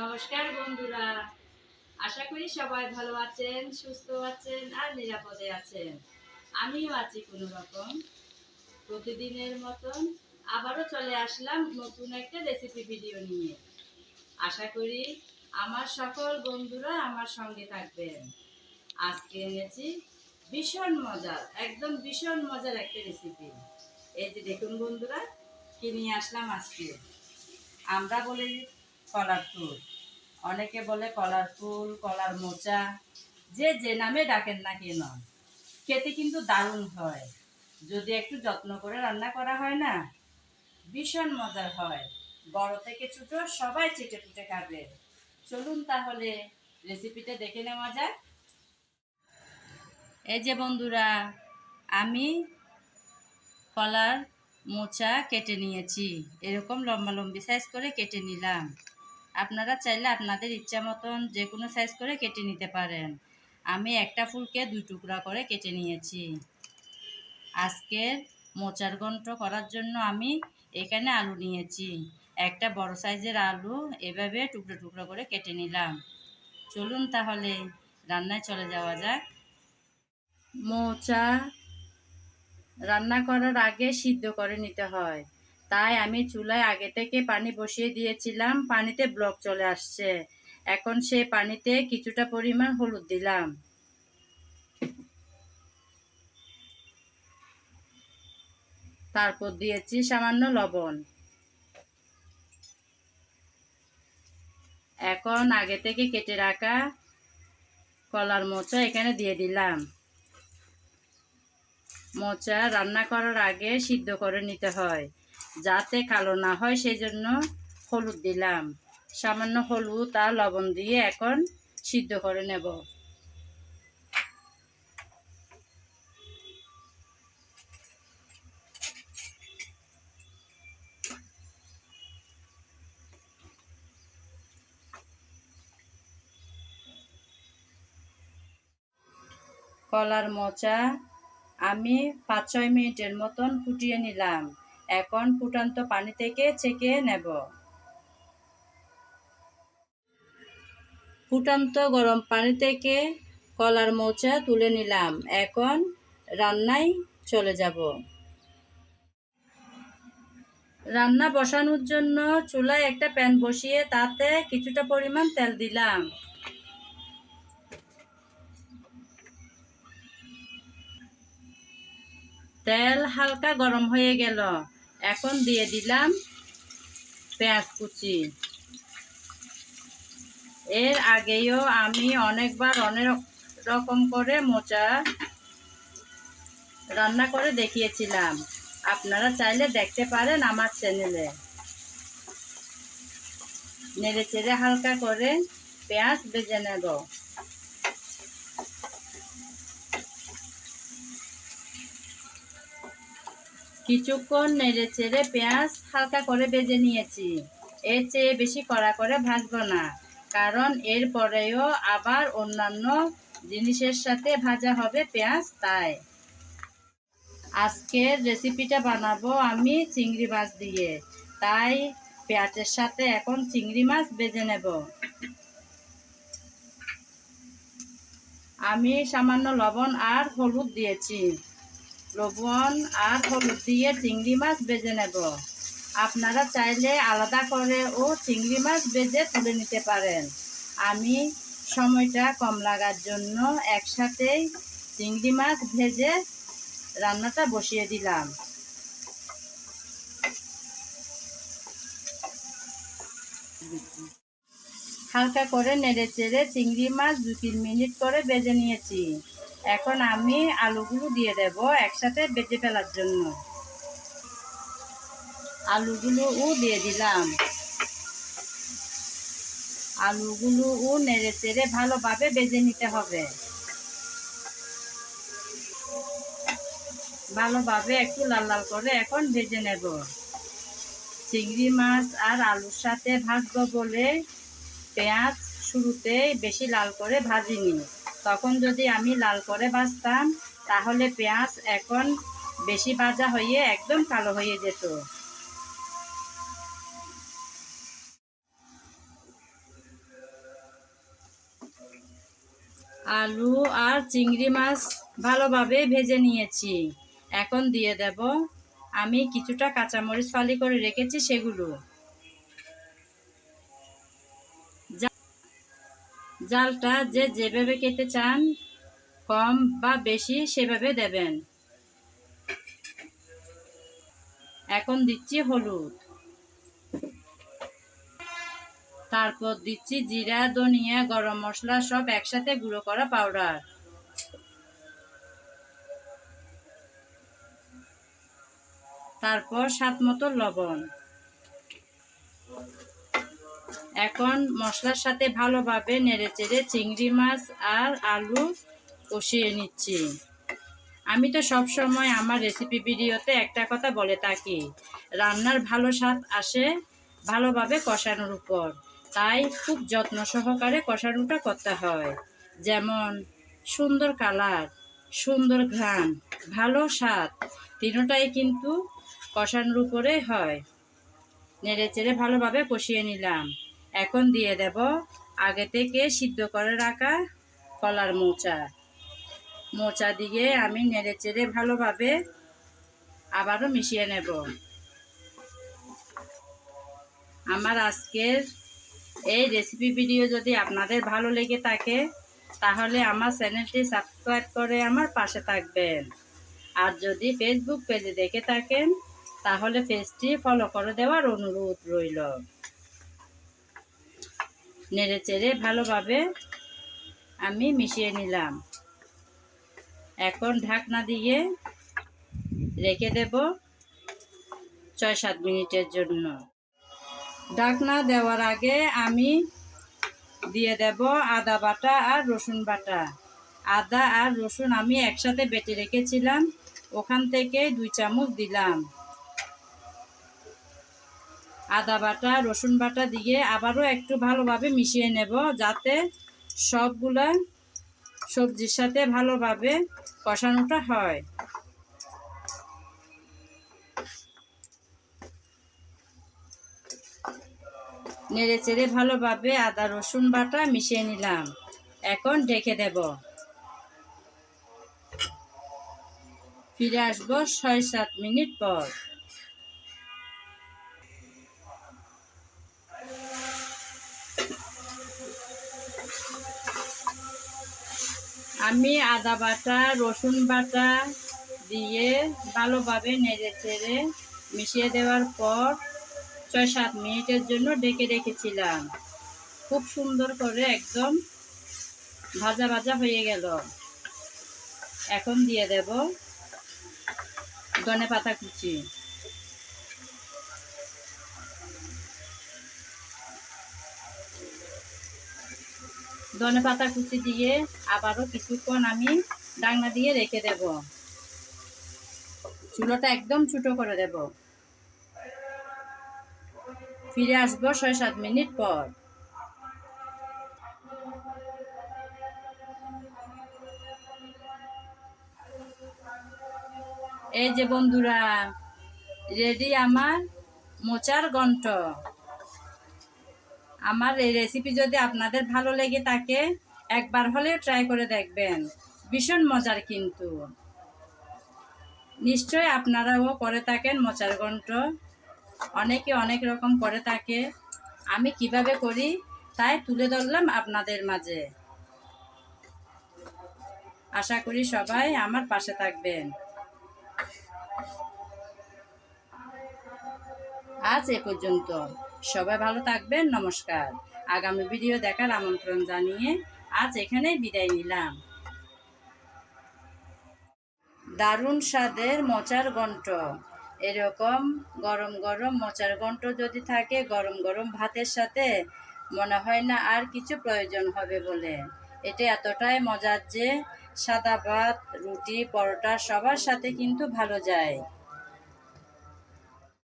নমস্কার বন্ধুরা। আশা করি সবাই ভালো আছেন, সুস্থ আছেন আর নিরাপদে আছেন। আমিও আছি কোনো রকম প্রতিদিনের মতন আবারও চলে আসলাম নতুন একটা রেসিপি ভিডিও নিয়ে। আশা করি আমার সকল বন্ধুরা আমার সঙ্গে থাকবেন। আজকে এনেছি ভীষণ মজার, একদম ভীষণ মজার একটা রেসিপি এই যে দেখুন বন্ধুরা, কি নিয়ে আসলাম আজকে? আমরা বলি কলার ফুল। অনেকে বলে কলার ফুল, কলার মোচা, যে যে নামে ডাকেন না কেন, খেতে কিন্তু দারুণ হয়। যদি একটু যত্ন করে রান্না করা হয় না, ভীষণ মজার হয়। বড় থেকে ছোট সবাই চেটে পুটে খাবে। চলুন তাহলে রেসিপিটা দেখে নেওয়া যাক। এই যে বন্ধুরা, আমি কলার মোচা কেটে নিয়েছি। এরকম লম্বা লম্বি সাইজ করে কেটে নিলাম। আপনারা চাইলে আপনাদের ইচ্ছা মতন যে কোনো সাইজ করে কেটে নিতে পারেন। আমি একটা ফুলকে দুই টুকরা করে কেটে নিয়েছি। আজকের মোচার ঘন্ট করার জন্য আমি এখানে আলু নিয়েছি। একটা বড় সাইজের আলু এভাবে টুকরো টুকরো করে কেটে নিলাম। চলুন তাহলে রান্নায় চলে যাওয়া যাক। মোচা রান্না করার আগে সিদ্ধ করে নিতে হয়। তাই আমি চুলায় আগে থেকে পানি বসিয়ে দিয়েছিলাম, পানিতে ব্লক চলে আসছে। এখন সে পানিতে কিছুটা পরিমাণ হলুদ দিলাম। তারপর দিয়েছি সামান্য লবণ। এখন আগে থেকে কেটে রাখা কলার মোচা এখানে দিয়ে দিলাম। মোচা রান্না করার আগে সিদ্ধ করে নিতে হয়। যাতে কালো না হয় সেই জন্য হলুদ দিলাম। সামান্য হলুদ আর লবণ দিয়ে এখন সিদ্ধ করে নেব। কলার মোচা আমি পাঁচ ছয় মিনিটের মতন ফুটিয়ে নিলাম। এখন ফুটান্ত পানি থেকে ছেঁকে নেব। ফুটান্ত গরম পানি থেকে কলার মোচা তুলে নিলাম। এখন রান্নায় চলে যাব। রান্না বসানোর জন্য চুলায় একটা প্যান বসিয়ে তাতে কিছুটা পরিমাণ তেল দিলাম। তেল হালকা গরম হয়ে গেল। এখন দিয়ে দিলাম পেঁয়াজ কুচি। এর আগেও আমি অনেকবার অনেক রকম করে মোচা রান্না করে দেখিয়েছিলাম। আপনারা চাইলে দেখতে পারেন আমার চ্যানেলে নেড়ে চেড়ে হালকা করে পেঁয়াজ ভেজে নেব। কিছুক্ষণ নেড়ে চেড়ে পেঁয়াজ হালকা করে ভেজে নিয়েছি। এর চেয়ে বেশি কড়া করে ভাজবো না, কারণ এর পরেও আবার অন্যান্য জিনিসের সাথে ভাজা হবে পেঁয়াজ, তাই। আজকের রেসিপিটা বানাবো আমি চিংড়ি মাছ দিয়ে, তাই পেঁয়াজের সাথে এখন চিংড়ি মাছ বেজে নেব। আমি সামান্য লবণ আর হলুদ দিয়েছি। লবণ আর হলুদ দিয়ে চিংড়ি মাছ বেজে নেব। আপনারা চাইলে আলাদা করে ও চিংড়ি মাছ ভেজে তুলে নিতে পারেন। আমি সময়টা কম লাগার জন্য একসাথেই চিংড়ি মাছ ভেজে রান্নাটা বসিয়ে দিলাম। হালকা করে নেড়ে চেড়ে চিংড়ি মাছ দু তিন মিনিট করে বেজে নিয়েছি। এখন আমি আলুগুলো দিয়ে দেব একসাথে বেজে ফেলার জন্য। আলুগুলোও দিয়ে দিলাম। আলুগুলোও নেড়ে চেড়ে ভালোভাবে বেজে নিতে হবে। ভালোভাবে একটু লাল লাল করে এখন ভেজে নেব। চিংড়ি মাছ আর আলুর সাথে ভাজবো বলে পেঁয়াজ শুরুতেই বেশি লাল করে ভাজিনি। তখন যদি আমি লাল করে বাজতাম তাহলে পেঁয়াজ এখন বেশি ভাজা হয়ে একদম কালো হয়ে যেত। আলু আর চিংড়ি মাছ ভালোভাবে ভেজে নিয়েছি। এখন দিয়ে দেব। আমি কিছুটা কাঁচামরিচ ফালি করে রেখেছি সেগুলো। জালটা যে যেভাবে খেতে চান, কম বা বেশি সেভাবে দেবেন। এখন দিচ্ছি হলুদ। তারপর দিচ্ছি জিরা, ধনিয়া, গরম মশলা, সব একসাথে গুঁড়ো করা পাউডার। তারপর স্বাদ মতো লবণ। এখন মশলার সাথে ভালোভাবে নেড়েচেড়ে চিংড়ি মাছ আর আলু কষিয়ে নিচ্ছি। আমি তো সব সময় আমার রেসিপি ভিডিওতে একটা কথা বলে থাকি, রান্নার ভালো স্বাদ আসে ভালোভাবে কষানোর উপর। তাই খুব যত্ন সহকারে কষানোটা করতে হয়। যেমন, সুন্দর কালার, সুন্দর ঘ্রাণ, ভালো স্বাদ, তিনোটাই কিন্তু কষানোর উপরে হয়। নেড়ে চেড়ে ভালোভাবে কষিয়ে নিলাম। এখন দিয়ে দেব আগে থেকে সিদ্ধ করে রাখা কলার মোচা। মোচা দিয়ে আমি নেড়ে চেড়ে ভালোভাবে আবারও মিশিয়ে নেব। আমার আজকের এই রেসিপি ভিডিও যদি আপনাদের ভালো লেগে থাকে, তাহলে আমার চ্যানেলটি সাবস্ক্রাইব করে আমার পাশে থাকবেন। আর যদি ফেসবুক পেজে দেখে থাকেন তাহলে পেজটি ফলো করে দেওয়ার অনুরোধ রইল। নেড়ে চেড়ে ভালোভাবে আমি মিশিয়ে নিলাম। এখন ঢাকনা দিয়ে রেখে দেব ছয় সাত মিনিটের জন্য। ঢাকনা দেওয়ার আগে আমি দিয়ে দেব আদা বাটা আর রসুন বাটা। আদা আর রসুন আমি একসাথে বেটে রেখেছিলাম। ওখান থেকে দুই চামচ দিলাম। আদা বাটা, রসুন বাটা দিয়ে আবারও একটু ভালোভাবে মিশিয়ে নেব যাতে সবগুলা সবজির সাথে ভালোভাবে কষানোটা হয়। নেড়ে চেড়ে ভালোভাবে আদা, রসুন বাটা মিশিয়ে নিলাম। এখন ঢেকে দেব। ফিরে আসব ছয় সাত মিনিট পর। আমি আদা বাটা, রসুন বাটা দিয়ে ভালোভাবে নেড়ে চেড়ে মিশিয়ে দেওয়ার পর ছয় সাত মিনিটের জন্য ডেকে রেখেছিলাম। খুব সুন্দর করে একদম ভাজা ভাজা হয়ে গেল। এখন দিয়ে দেব ধনে পাতা কুচি। ধনে পাতা কুচি দিয়ে আবারও কিছুক্ষণ আমি ডাংনা দিয়ে রেখে দেব। চুলোটা একদম ছোটো করে দেব। ফিরে আসব ছয় সাত মিনিট পর। এই যে বন্ধুরা, রেডি আমার মোচার গন্ট আমার এই রেসিপি যদি আপনাদের ভালো লেগে থাকে, একবার হলেও ট্রাই করে দেখবেন। ভীষণ মজার কিন্তু। নিশ্চয় আপনারাও করে থাকেন মোচার ঘন্ট। অনেকে অনেক রকম করে থাকে। আমি কীভাবে করি, তাই তুলে ধরলাম আপনাদের মাঝে। আশা করি সবাই আমার পাশে থাকবেন। আজ এ পর্যন্ত। সবাই ভালো থাকবেন, নমস্কার। আগামী ভিডিও দেখার আমন্ত্রণ জানিয়ে আজ এখানেই বিদায় নিলাম। দারুণ স্বাদের মোচার ঘন্ট এরকম গরম গরম মোচার ঘন্ট যদি থাকে, গরম গরম ভাতের সাথে মনে হয় না আর কিছু প্রয়োজন হবে বলে। এটা এতটাই মজার যে সাদা ভাত, রুটি, পরোটা সবার সাথে কিন্তু ভালো যায়।